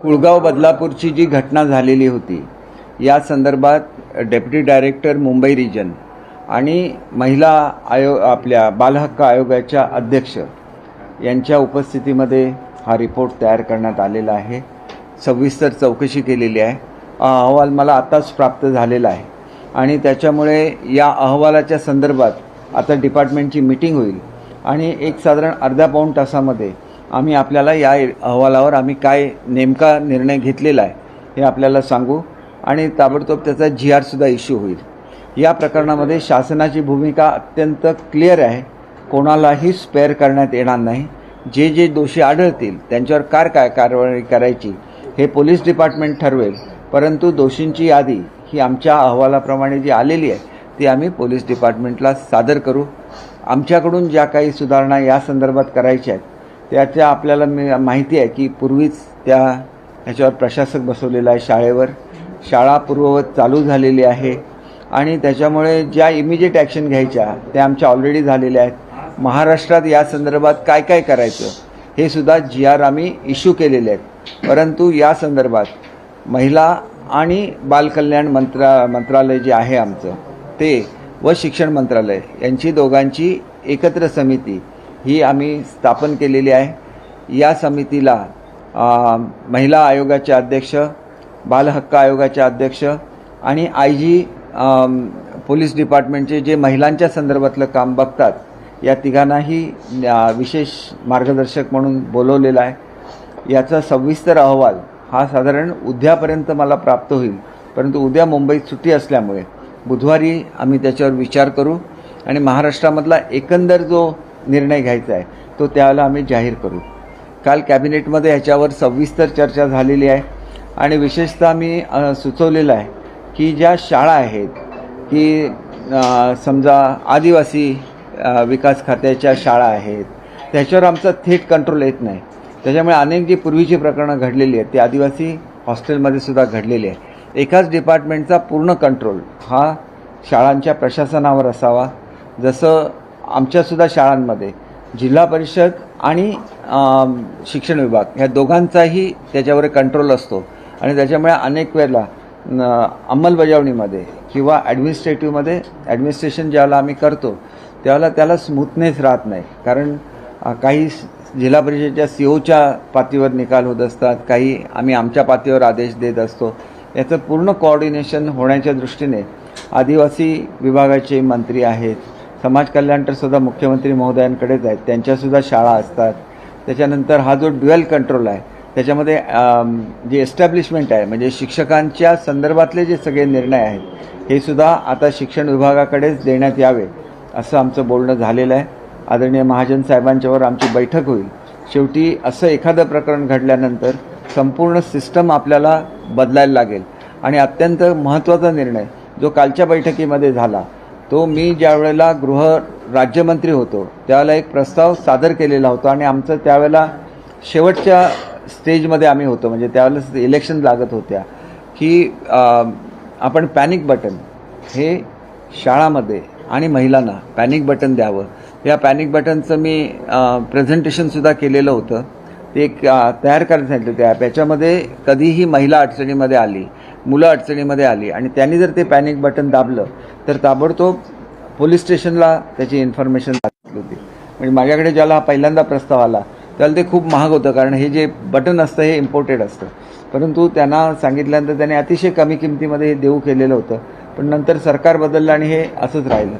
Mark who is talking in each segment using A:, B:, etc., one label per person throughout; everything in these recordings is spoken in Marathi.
A: कुळगाव बदलापूरची जी घटना झालेली होती या संदर्भात डेप्युटी डायरेक्टर मुंबई रिजन आणि महिला आयोग आपल्या बालहक्क आयोगाच्या अध्यक्ष यांच्या उपस्थितीमध्ये हा रिपोर्ट तयार करण्यात आलेला आहे. सविस्तर चौकशी केलेली आहे. हा अहवाल मला आत्ताच प्राप्त झालेला आहे. आणि त्याच्यामुळे या अहवालाच्या संदर्भात आता डिपार्टमेंटची मीटिंग होईल आणि एक साधारण अर्ध्या पाऊण तासामध्ये आम्ही आपल्याला या अहवालावर आम्ही काय नेमका निर्णय घेतलेला आहे हे आपल्याला सांगू. आणि ताबडतोब त्याचा जी आरसुद्धा इश्यू होईल. या प्रकरणामध्ये शासनाची भूमिका अत्यंत क्लिअर आहे. कोणालाही स्पेअर करण्यात येणार नाही. जे जे दोषी आढळतील त्यांच्यावर कार काय कारवाई करायची हे पोलीस डिपार्टमेंट ठरवेल. परंतु दोषींची यादी ही आमच्या अहवालाप्रमाणे जी आलेली आहे ती आम्ही पोलीस डिपार्टमेंटला सादर करू. आमच्याकडून ज्या काही सुधारणा या संदर्भात करायच्या आहेत त्याच्या आपल्याला मी माहिती आहे की पूर्वीच त्या ह्याच्यावर प्रशासक बसवलेला आहे शाळेवर. शाळा पूर्ववत चालू झालेली आहे. आणि त्याच्यामुळे ज्या इमिजिएट ॲक्शन घ्यायच्या त्या आमच्या ऑलरेडी झालेल्या आहेत. महाराष्ट्रात या संदर्भात काय काय करायचं हे सुद्धा जी आर आम्ही इश्यू केलेले आहेत. परंतु या संदर्भात महिला आणि बालकल्याण मंत्रा मंत्रालय जे आहे आमचं ते व शिक्षण मंत्रालय यांची दोघांची एकत्र समिती ही आम्ही स्थापन केलेली आहे. या समितीला महिला आयोगाचे अध्यक्ष बालहक्क आयोगाचे अध्यक्ष आणि आय जी पोलीस डिपार्टमेंटचे जे महिलांच्या संदर्भातलं काम बघतात या तिघांनाही विशेष मार्गदर्शक म्हणून बोलवलेला आहे. याचा सविस्तर अहवाल हा साधारण उद्यापर्यंत मला प्राप्त होईल. परंतु उद्या मुंबईत सुट्टी असल्यामुळे बुधवारी आम्ही त्याच्यावर विचार करू आणि महाराष्ट्रामधला एकंदर जो निर्णय घ्यायचा आहे तो त्याला आम्ही जाहीर करू. काल कॅबिनेटमध्ये ह्याच्यावर सविस्तर चर्चा झालेली आहे आणि विशेषतः मी सुचवलेलं आहे की ज्या शाळा आहेत की समजा आदिवासी विकास खात्याच्या शाळा आहेत त्याच्यावर आमचा थेट कंट्रोल येत नाही. त्याच्यामुळे अनेक जी पूर्वीची प्रकरणं घडलेली आहेत ती आदिवासी हॉस्टेलमध्ये सुद्धा घडलेली आहे एकाच डिपार्टमेंटचा पूर्ण कंट्रोल हा शाळांच्या प्रशासनावर असावा. जसं आमच्यासुद्धा शाळांमध्ये. जिल्हा परिषद आणि शिक्षण विभाग ह्या दोघांचाही त्याच्यावर कंट्रोल असतो. आणि त्याच्यामुळे अनेक वेळेला अंमलबजावणीमध्ये किंवा ॲडमिनिस्ट्रेटिव्हमध्ये ॲडमिनिस्ट्रेशन ज्यावेळेला आम्ही करतो त्यावेळेला त्याला स्मूथनेस राहत नाही. कारण काही जिल्हा परिषदेच्या सी ओच्या पातळीवर निकाल होत असतात काही आम्ही आमच्या पातळीवर आदेश देत असतो. याचं पूर्ण कोऑर्डिनेशन होण्याच्या दृष्टीने आदिवासी विभागाचे मंत्री आहेत समाज कल्याण तर सुद्धा मुख्यमंत्री महोदयांकडेच आहेत त्यांच्यासुद्धा शाळा असतात. त्याच्यानंतर हा जो ड्युएल कंट्रोल आहे त्याच्यामध्ये जे एस्टॅब्लिशमेंट आहे म्हणजे शिक्षकांच्या संदर्भातले जे सगळे निर्णय आहेत हे सुद्धा आता शिक्षण विभागाकडेच देण्यात यावे असं आमचं बोलणं झालेलं आहे. आदरणीय महाजन साहेबांच्यावर आमची बैठक होईल. शेवटी असं एखादं प्रकरण घडल्यानंतर संपूर्ण सिस्टम आपल्याला बदलायला लागेल. आणि अत्यंत महत्त्वाचा निर्णय जो कालच्या बैठकीमध्ये झाला तो मी ज्या वेळेला गृह राज्यमंत्री होतो त्यावेळेला एक प्रस्ताव सादर केलेला होता आणि आमचं त्यावेळेला शेवटच्या स्टेजमध्ये आम्ही होतो म्हणजे त्यावेळेला इलेक्शन लागत होत्या की आपण पॅनिक बटन हे शाळामध्ये आणि महिलांना पॅनिक बटन द्यावं. या पॅनिक बटनचं मी प्रेझेंटेशनसुद्धा केलेलं होतं. ते एक तयार करायला सांगितलं त्या ॲप याच्यामध्ये कधीही महिला अडचणीमध्ये आली मुलं अडचणीमध्ये आली आणि त्यांनी जर ते पॅनिक बटन दाबलं तर ताबडतोब पोलीस स्टेशनला त्याची इन्फॉर्मेशन दाखवली होती. म्हणजे माझ्याकडे ज्याला हा पहिल्यांदा प्रस्ताव आला त्याला ते खूप महाग होतं कारण हे जे बटन असतं हे इम्पोर्टेड असतं. परंतु त्यांना सांगितल्यानंतर त्याने अतिशय कमी किमतीमध्ये हे देऊ केलेलं होतं. पण नंतर सरकार बदललं आणि हे असंच राहिलं.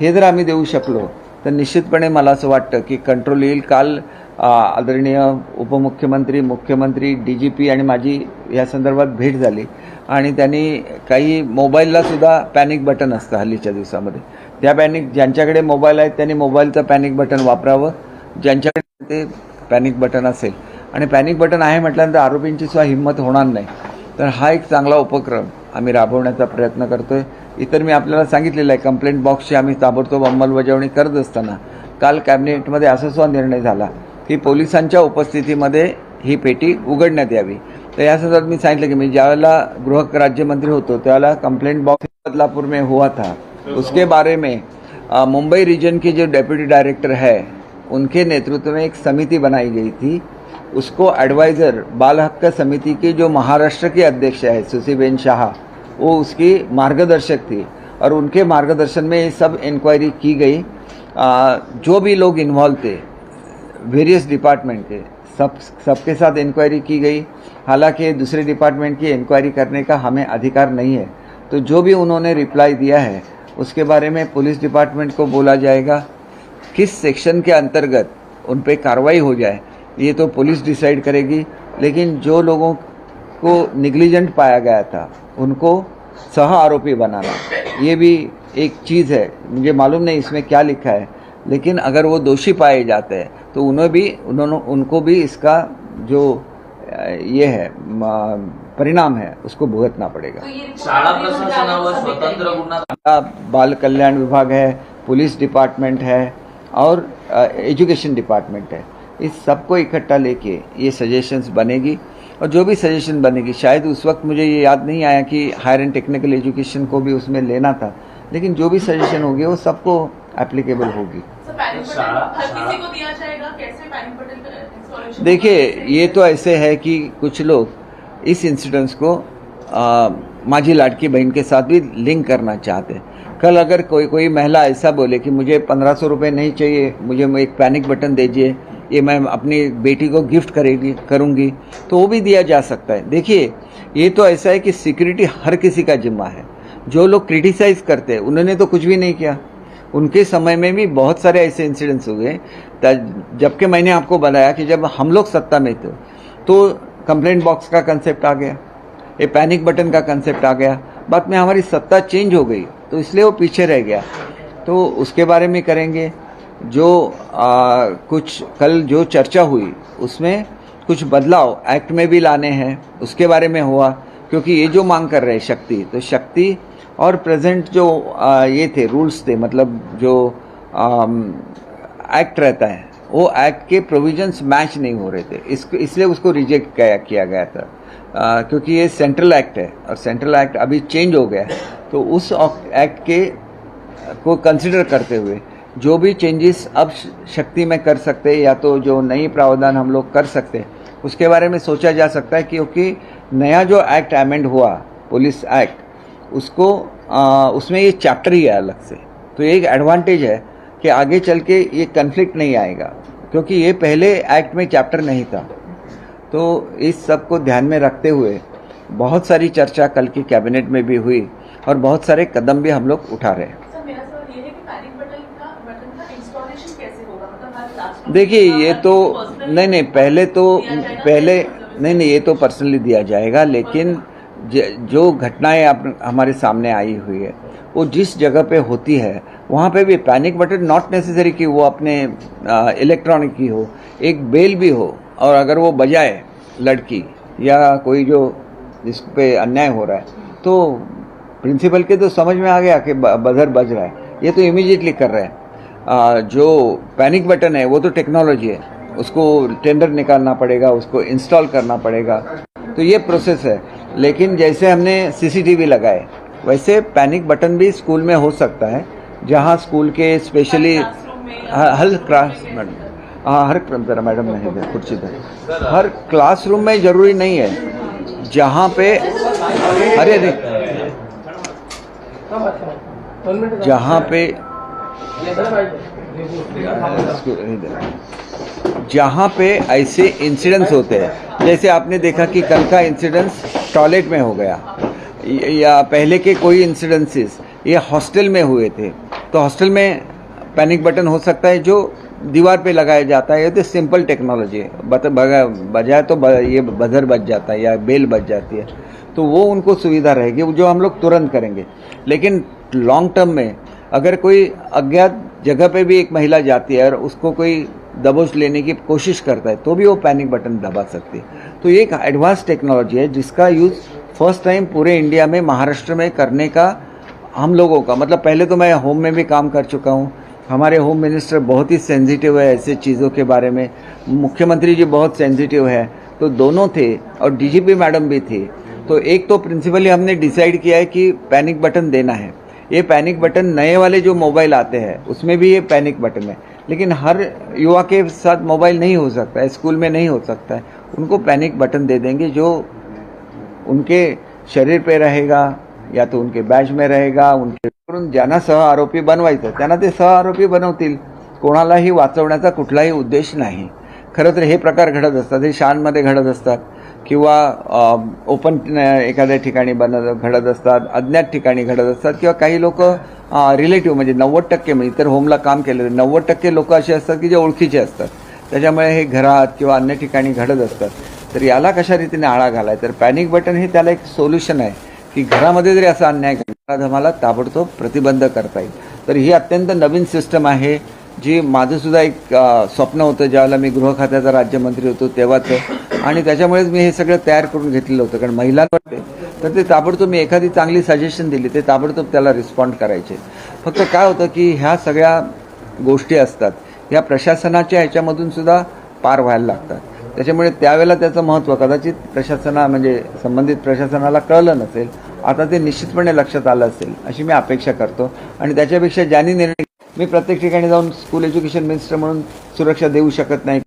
A: हे जर आम्ही देऊ शकलो तर निश्चितपणे मला असं वाटतं की कंट्रोल येईल. काल आदरणीय उपमुख्यमंत्री मुख्यमंत्री डी जी पी आणि माझी या संदर्भात भेट झाली. आणि त्यांनी काही मोबाईलला सुद्धा पॅनिक बटन असतं हल्लीच्या दिवसामध्ये. त्या पॅनिक ज्यांच्याकडे मोबाईल आहेत त्यांनी मोबाईलचं पॅनिक बटन वापरावं. ज्यांच्याकडे ते पॅनिक बटन असेल. आणि पॅनिक बटन आहे म्हटल्यानंतर आरोपींची सुद्धा हिंमत होणार नाही. तर हा एक चांगला उपक्रम आम्ही राबवण्याचा प्रयत्न करतोय. इतर मी आपल्याला सांगितलेलं आहे कंप्लेंट बॉक्सची आम्ही ताबडतोब अंमलबजावणी करत असताना काल कॅबिनेटमध्ये असा सुद्धा निर्णय झाला की पोलिसांच्या उपस्थितीमध्ये ही पेटी उघडण्यात यावी. तर या संदर्भात मी सांगितलं की मी ज्यावेळेला गृह राज्यमंत्री होतो त्यावेळेला कंप्लेंट बॉक्स बदलापुर में हुआ था. उसके बारे में मुंबई रीजन के जो डेप्यूटी डायरेक्टर है उनके नेतृत्व में एक समिति बनाई गई थी. उसको एडवाइज़र बाल हक समिति की जो महाराष्ट्र की अध्यक्ष है सुशीबेन शाह वो उसकी मार्गदर्शक थी. और उनके मार्गदर्शन में ये सब इंक्वायरी की गई. आ, जो भी लोग इन्वॉल्व थे वेरियस डिपार्टमेंट के। सब, सबके साथ इंक्वायरी की गई। हालाँकि दूसरे डिपार्टमेंट की इंक्वायरी करने का हमें अधिकार नहीं है। तो जो भी उन्होंने रिप्लाई दिया है, उसके बारे में पुलिस डिपार्टमेंट को बोला जाएगा किस सेक्शन के अंतर्गत उन पर कार्रवाई हो जाए। ये तो पुलिस डिसाइड करेगी। लेकिन जो लोगों को निग्लिजेंट पाया गया था, उनको सह आरोपी बनाना, ये भी एक चीज़ है। मुझे मालूम नहीं इसमें क्या लिखा है। लेकिन अगर वो दोषी पाए जाते हैं तो उन्हें भी उन्होंने उनको भी इसका जो ये है परिणाम है उसको भुगतना पड़ेगा।
B: तो
C: स्वतंत्र।
A: बाल कल्याण विभाग है पुलिस डिपार्टमेंट है और एजुकेशन डिपार्टमेंट है। इस सबको इकट्ठा लेके ये सजेशंस बनेगी और जो भी सजेशन बनेगी शायद उस वक्त मुझे ये याद नहीं आया कि हायर एंड टेक्निकल एजुकेशन को भी उसमें लेना था लेकिन जो भी सजेशन होगी वो सबको एप्लीकेबल होगी।
B: इंस्टॉलेशन
A: देखिए ये तो ऐसे है कि कुछ लोग इस इंसिडेंस को माझी लाडकी बहन के साथ भी लिंक करना चाहते हैं। कल अगर कोई कोई महिला ऐसा बोले कि मुझे पंद्रह सौ रुपये नहीं चाहिए मुझे एक पैनिक बटन दीजिए ये मैं अपनी बेटी को गिफ्ट करेगी करूँगी तो वो भी दिया जा सकता है। देखिए ये तो ऐसा है कि सिक्योरिटी हर किसी का जिम्मा है। जो लोग क्रिटिसाइज करते हैं उन्होंने तो कुछ भी नहीं किया। उनके समय में भी बहुत सारे ऐसे इंसिडेंट्स हुए। जबकि मैंने आपको बताया कि जब हम लोग सत्ता में थे तो कंप्लेंट बॉक्स का कंसेप्ट आ गया ये पैनिक बटन का कंसेप्ट आ गया। बाद में हमारी सत्ता चेंज हो गई तो इसलिए वो पीछे रह गया। तो उसके बारे में करेंगे। जो आ, कुछ कल जो चर्चा हुई उसमें कुछ बदलाव एक्ट में भी लाने हैं उसके बारे में हुआ क्योंकि ये जो मांग कर रहे हैं शक्ति तो शक्ति और प्रेजेंट जो आ, ये थे रूल्स थे मतलब जो एक्ट रहता है वो एक्ट के प्रोविजंस मैच नहीं हो रहे थे। इसको इसलिए उसको रिजेक्ट किया किया गया था। आ, क्योंकि ये सेंट्रल एक्ट है और सेंट्रल एक्ट अभी चेंज हो गया है तो उस एक्ट के को कंसिडर करते हुए जो भी चेंजेस अब शक्ति में कर सकते हैं या तो जो नई प्रावधान हम लोग कर सकते उसके बारे में सोचा जा सकता है क्योंकि नया जो एक्ट अमेंड हुआ पुलिस एक्ट उसको आ, उसमें ये चैप्टर ही है अलग से। तो ये एक एडवांटेज है कि आगे चल के ये कन्फ्लिक्ट नहीं आएगा क्योंकि ये पहले एक्ट में चैप्टर नहीं था। तो इस सबको ध्यान में रखते हुए बहुत सारी चर्चा कल की कैबिनेट में भी हुई और बहुत सारे कदम भी हम लोग उठा रहे हैं।
B: मतलब
A: देखिए ये तो नहीं नहीं पहले तो पहले नहीं नहीं ये तो पर्सनली दिया जाएगा लेकिन ज- घटनाएँ हमारे सामने आई हुई है, वो जिस जगह पे होती है, वहाँ पे भी पैनिक बटन नॉट नेसेसरी कि वो अपने इलेक्ट्रॉनिक की हो, एक बेल भी हो, और अगर वो बजाए लड़की या कोई जो जिस पे अन्याय हो रहा है तो प्रिंसिपल के तो समझ में आ गया कि बजर बज रहा है। ये तो इमीडिएटली कर रहे हैं। जो पैनिक बटन है, वो तो टेक्नोलॉजी है। उसको टेंडर निकालना पड़ेगा, उसको इंस्टॉल करना पड़ेगा। तो ये प्रोसेस है। लेकिन जैसे हमने सीसीटीवी लगाए वैसे पैनिक बटन भी स्कूल में हो सकता है जहाँ स्कूल के स्पेशली
B: क्लासरूम में या
A: हाँ, हर क्लास हाँ। हर जरा मैडम नहीं इधर कुर्सी इधर हर क्लासरूम में ज़रूरी नहीं है जहाँ पे अरे अरे। जहाँ पे जहाँ पे ऐसे इंसिडेंट्स होते हैं जैसे आपने देखा कि कल का इंसिडेंस टॉयलेट में हो गया। या पहले के कोई इंसिडेंसेस ये हॉस्टल में हुए थे। तो हॉस्टल में पैनिक बटन हो सकता है जो दीवार पे लगाया जाता है। ये तो सिंपल टेक्नोलॉजी है। बजाय तो ये बजर बज जाता है या बेल बज जाती है। तो वो उनको सुविधा रहेगी जो हम लोग तुरंत करेंगे। लेकिन लॉन्ग टर्म में अगर कोई अज्ञात जगह पे भी एक महिला जाती है और उसको कोई दबोच लेने की कोशिश करता है तो भी वो पैनिक बटन दबा सकती है। तो ये एक एडवांस टेक्नोलॉजी है, जिसका यूज़ फ़र्स्ट टाइम पूरे इंडिया में, महाराष्ट्र में करने का हम लोगों का मतलब पहले तो मैं होम में भी काम कर चुका हूँ। हमारे होम मिनिस्टर बहुत ही सेंसिटिव है ऐसे चीज़ों के बारे में। मुख्यमंत्री जी बहुत सेंसिटिव है तो दोनों थे, और डीजीपी मैडम भी थी। तो एक तो प्रिंसिपली हमने डिसाइड किया है कि पैनिक बटन देना है। ये पैनिक बटन नए वाले जो मोबाइल आते हैं, उसमें भी ये पैनिक बटन है। लेकिन हर युवा के साथ मोबाइल नहीं हो सकता है स्कूल में नहीं हो सकता है। उनको पैनिक बटन दे देंगे जो उनके शरीर पे रहेगा या तो उनके बॅच में रहेगा उनके करून ज्यांना सह आरोपी बनवायचं त्यांना ते सह आरोपी बनवतील कोणालाही वाचवण्याचा कुठलाही उद्देश नाही. खरं तर हे प्रकार घडत असतात हे शाळांमध्ये घडत असतात. किंवा ओपन एखाद्या ठिकाणी बनत घडत असतात अज्ञात ठिकाणी घडत असतात किंवा काही लोक रिलेटिव्ह म्हणजे नव्वद टक्के म्हणजे इतर होमला काम केलेलं नव्वद टक्के लोक असे असतात की जे ओळखीचे असतात. त्याच्यामुळे हे घरात किंवा अन्य ठिकाणी घडत असतात. तर याला कशा रीतीने आळा घालाय? तर पॅनिक बटन हे त्याला एक सोल्युशन आहे की घरामध्ये जरी असा अन्याय घडला तर मला ताबडतोब प्रतिबंध करता येईल. तर ही अत्यंत नवीन सिस्टम आहे. जी माझं सुद्धा एक स्वप्न होतं ज्यावेळेला मी गृह खात्याचा राज्यमंत्री होतो तेव्हाचं. आणि त्याच्यामुळेच मी हे सगळं तयार करून घेतलेलं होतं कारण महिलांवर ते तर ते ताबडतोब मी एखादी चांगली सजेशन दिली ते ताबडतोब त्याला रिस्पॉन्ड करायचे. फक्त काय होतं की ह्या सगळ्या गोष्टी असतात ह्या प्रशासनाच्या ह्याच्यामधून सुद्धा पार व्हायला लागतात. त्याच्यामुळे त्यावेळेला त्याचं महत्त्व कदाचित प्रशासना म्हणजे संबंधित प्रशासनाला कळलं नसेल आता ते निश्चितपणे लक्षात आलं असेल अशी मी अपेक्षा करतो. आणि त्याच्यापेक्षा ज्यांनी निर्णय मी प्रत्येक ठिकाणी जाऊन स्कूल एज्युकेशन मिनिस्टर म्हणून सुरक्षा देऊ शकत नाही.